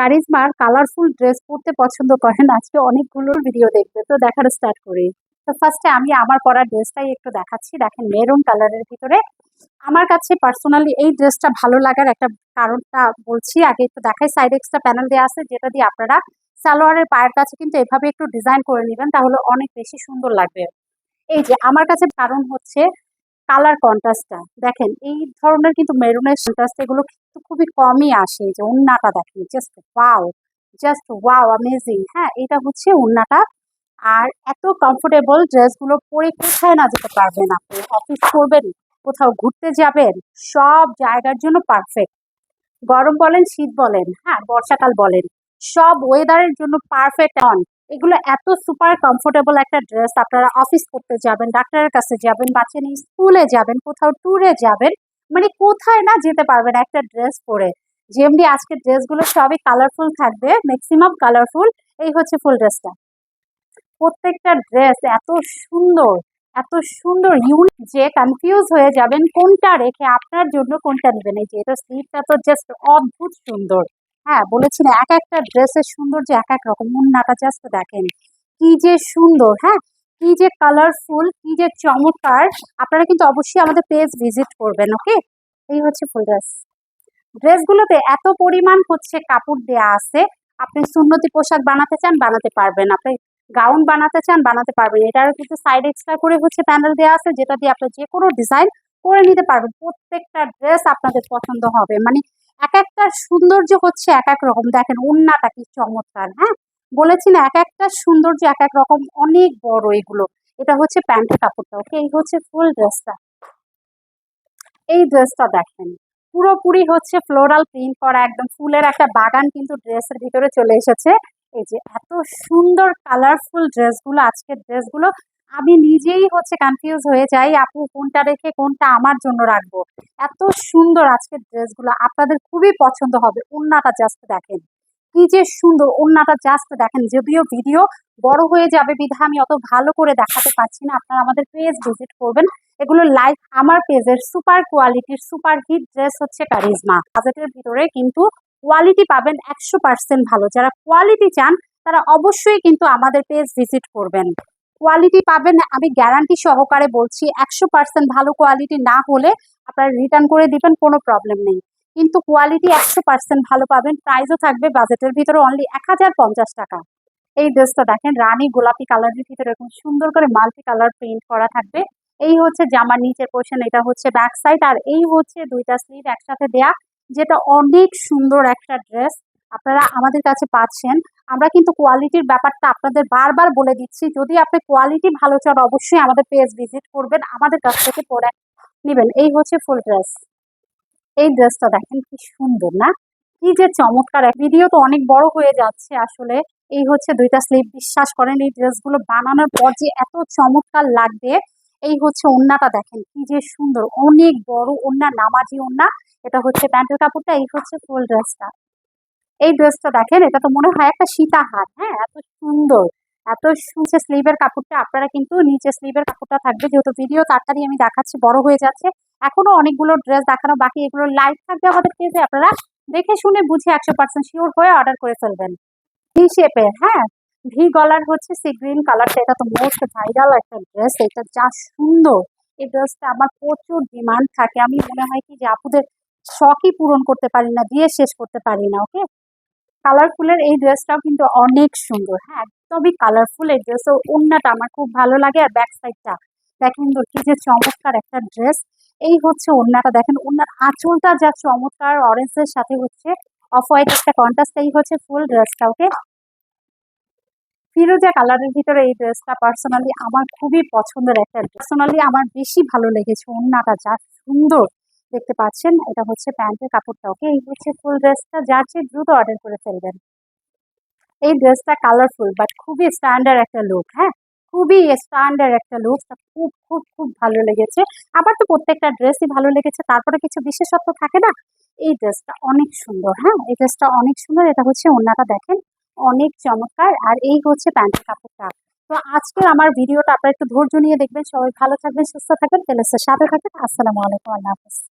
কারিজমার colourful dress পরতে পছন্দ করেন। আজকে অনেকগুলো ভিডিও দেখবে, তো দেখার স্টার্ট করি। তো ফার্স্টে আমি আমার পরা ড্রেসটাই একটু দেখাচ্ছি। দেখেন মেরুন কালারের ভিতরে। আমার কাছে পার্সোনালি এই ড্রেসটা ভালো লাগার একটা কারণটা বলছি। আগে একটু দেখাই সাইড এক্সট্রা প্যানেল দেওয়া আছে, যেটা দিয়ে আপনারা সালোয়ারের পায়ের কাছে কিন্তু এভাবে একটু ডিজাইন করে নেবেন, তাহলে অনেক বেশি সুন্দর লাগবে। এই যে, আমার কাছে কারণ হচ্ছে কালার কন্ট্রাস্টটা দেখেন, এই ধরনের কিন্তু মেরুনের কন্ট্রাস্ট এগুলো কিন্তু খুবই কমই আসে। যে উন্নাটা দেখেন just wow just wow amazing হ্যাঁ? এটা হচ্ছে উন্নাটা আর এত কমফোর্টেবল ড্রেসগুলো পরে কোথায় না যেতে পারবেন আপনি। অফিস করবেন, কোথাও ঘুরতে যাবেন, সব জায়গার জন্য পারফেক্ট গরম বলেন, শীত বলেন হ্যাঁ? বর্ষাকাল বলেন, সব ওয়েদারের জন্য পারফেক্ট অন এগুলো এত সুপার কমফোর্টেবল একটা ড্রেস আপনারা অফিস করতে যাবেন, ডাক্তারের কাছে যাবেন, বাচ্চা নিয়ে স্কুলে যাবেন, কোথাও ট্যুরে যাবেন মানে কোথায় না যেতে পারবেন একটা ড্রেস পরে। যেমনি আজকের ড্রেসগুলো সবই কালারফুল থাকবে ম্যাক্সিমাম কালারফুল এই হচ্ছে ফুল ড্রেসটা প্রত্যেকটা ড্রেস এত সুন্দর এত সুন্দর ইউনিক যে কনফিউজ হয়ে যাবেন কোনটা রেখে আপনার জন্য কোনটা নেবেন। এই যে, এটা স্লিপটা তো জাস্ট অদ্ভুত সুন্দর। হ্যাঁ বলেছি এক একটা ড্রেসের সৌন্দর্য এক এক রকম। মুন্নাটা জাস্ট দেখেন। কি যে সুন্দর হ্যাঁ? কি যে কালারফুল কি যে চমৎকার। আপনারা কিন্তু অবশ্যই আমাদের পেজ ভিজিট করবেন ওকে এই হচ্ছে ফুল ড্রেস ড্রেসগুলোতে এত পরিমাণ হচ্ছে কাপড় দেয়া আছে। আপনি সুন্নতি পোশাক বানাতে চান, বানাতে পারবেন। আপনি গাউন বানাতে চান, বানাতে পারবেন। এটারও কিন্তু সাইড এক্সট্রা করে হচ্ছে প্যানেল দেওয়া আছে, যেটা দিয়ে আপনি যে কোনো ডিজাইন করে নিতে পারবেন। প্রত্যেকটা ড্রেস আপনাদের পছন্দ হবে। মানে এক একটা সৌন্দর্য হচ্ছে এক এক রকম। দেখেন উন্নাটা কি চমৎকার হ্যাঁ? বলেছি না, এক একটা সৌন্দর্য এক এক রকম, অনেক বড় এগুলো। এটা হচ্ছে প্যান্ট কাপড়টা, ওকে? এই হচ্ছে ফুল ড্রেসটা। এই ড্রেসটা দেখেন, পুরোপুরি হচ্ছে ফ্লোরাল প্রিন্ট করা, একদম ফুলের একটা বাগান কিন্তু ড্রেসের ভিতরে চলে এসেছে। এই যে এত সুন্দর, কালারফুল ড্রেসগুলো, আজকের ড্রেসগুলো আমি নিজেই হচ্ছে কনফিউজ হয়ে যাই, আপু কোনটা রেখে কোনটা আমার জন্য রাখব। এত সুন্দর আজকের ড্রেসগুলো, আপনাদের খুবই পছন্দ হবে। ওন্নাটা জাস্ট দেখেন। কি যে সুন্দর ওন্নাটা জাস্ট দেখেন। যদিও ভিডিও বড় হয়ে যাবে, বিধা আমি অত ভালো করে দেখাতে পারছি না। আপনারা আমাদের পেজ ভিজিট করবেন। এগুলো লাইভ আমার পেজের সুপার কোয়ালিটির সুপার হিট ড্রেস হচ্ছে কারিজমা বাজেটের ভিতরে কিন্তু কোয়ালিটি পাবেন একশো পার্সেন্ট ভালো। যারা কোয়ালিটি চান, তারা অবশ্যই কিন্তু আমাদের পেজ ভিজিট করবেন। কোয়ালিটি পাবেন, আমি গ্যারান্টি সহকারে বলছি, একশো পার্সেন্ট ভালো কোয়ালিটি না হলে আপনারা রিটার্ন করে দিবেন, কোনো প্রবলেম নেই। কিন্তু কোয়ালিটি একশো পার্সেন্ট ভালো পাবেন প্রাইসও থাকবে বাজেটের ভিতরে অনলি এক হাজার পঞ্চাশ টাকা। এই ড্রেসটা দেখেন, রানী গোলাপি কালারের ভিতরে এরকম সুন্দর করে মাল্টি কালার প্রিন্ট করা থাকবে। এই হচ্ছে জামার নিচের পোর্শন এটা হচ্ছে ব্যাক সাইড আর এই হচ্ছে দুইটা স্লিভ একসাথে দেয়া, যেটা অনেক সুন্দর একটা ড্রেস আপনারা আমাদের কাছে পাচ্ছেন। আমরা কিন্তু কোয়ালিটির ব্যাপারটা আপনাদের বারবার বলে দিচ্ছি। যদি আপনি কোয়ালিটি ভালো চান, অবশ্যই আমাদের পেজ ভিজিট করবেন। আমাদের কাছ থেকে পরে নেবেন। এই হচ্ছে ফুল ড্রেস এই ড্রেসটা দেখেন কি সুন্দর, না? কি যে চমৎকার ভিডিও তো অনেক বড় হয়ে যাচ্ছে আসলে। এই হচ্ছে দুইটা স্লিপ বিশ্বাস করেন, এই ড্রেসগুলো বানানোর পর যে এত চমৎকার লাগবে, এই হচ্ছে ওন্নাটা দেখেন কি যে সুন্দর। অনেক বড় ওন্না, নামাজি ওন্না। এটা হচ্ছে প্যান্টের কাপড়টা, এই হচ্ছে ফুল ড্রেসটা এই ড্রেসটা দেখেন, এটা তো মনে হয় একটা সীতা হাত হ্যাঁ? এত সুন্দর এত সুন্দর স্লিভের কাপড়টা, আপনারা কিন্তু নিচে স্লিভের কাপড়টা থাকবে, যেহেতু ভিডিও তাড়াতাড়ি আমি দেখাচ্ছি, বড় হয়ে যাচ্ছে। এখনও অনেকগুলো ড্রেস দেখানো বাকি, এগুলো লাইভ থাকবে আমাদের পেজে আপনারা দেখে শুনে বুঝে একশো পার্সেন্ট শিওর হয়ে অর্ডার করে ফেলবেন। ভি শেপের হ্যাঁ? ভি গলার হচ্ছে সি গ্রিন কালারটা এটা তো মোস্ট ভাইরাল একটা ড্রেস এটা যা সুন্দর। এই ড্রেসটা আমার প্রচুর ডিমান্ড থাকে, আমি মনে হয় কি যে আপুদের শখই পূরণ করতে পারি না, দিয়ে শেষ করতে পারি না ওকে কালারফুলের এই ড্রেসটাও কিন্তু অনেক সুন্দর। হ্যাঁ একদমই কালারফুল এই ড্রেস ওন্নাটা আমার খুব ভালো লাগে। আর ব্যাক সাইডটা দেখেন তো কি যে চমৎকার একটা ড্রেস এই হচ্ছে ওন্নাটা দেখেন ওন্নার আঁচলটা যা চমৎকার। অরেঞ্জের সাথে হচ্ছে অফ হোয়াইট একটা কন্ট্রাস্ট এই হচ্ছে ফুল ড্রেসটা ওকে ফিরোজা কালারের ভিতরে এই ড্রেসটা পার্সোনালি আমার খুবই পছন্দের একটা পার্সোনালি আমার বেশি ভালো লেগেছে ওন্নাটা যা সুন্দর। দেখতে পাচ্ছেন, এটা হচ্ছে প্যান্টের কাপড়টা ওকে এই হচ্ছে ফুল ড্রেসটা যার চেয়ে দ্রুত অর্ডার করে ফেলবেন। এই ড্রেসটা কালারফুল বাট খুবই স্ট্যান্ডার্ড একটা লুক হ্যাঁ? খুবই স্ট্যান্ডার্ড একটা লুক খুব খুব খুব ভালো লেগেছে। আবার তো প্রত্যেকটা ড্রেসই ভালো লেগেছে, তারপরে কিছু বিশেষত্ব থাকে না? এই ড্রেসটা অনেক সুন্দর হ্যাঁ? এই ড্রেসটা অনেক সুন্দর, এটা হচ্ছে অন্যটা দেখেন, অনেক চমৎকার, আর এই হচ্ছে প্যান্টের কাপড়টা। তো আজকে আমার ভিডিওটা আপনারা একটু ধৈর্য নিয়ে দেখবেন। সবাই ভালো থাকবেন, সুস্থ থাকবেন তেলেসের সাথে থাকবেন। আসসালামু আলাইকুম, আল্লাহ হাফিজ।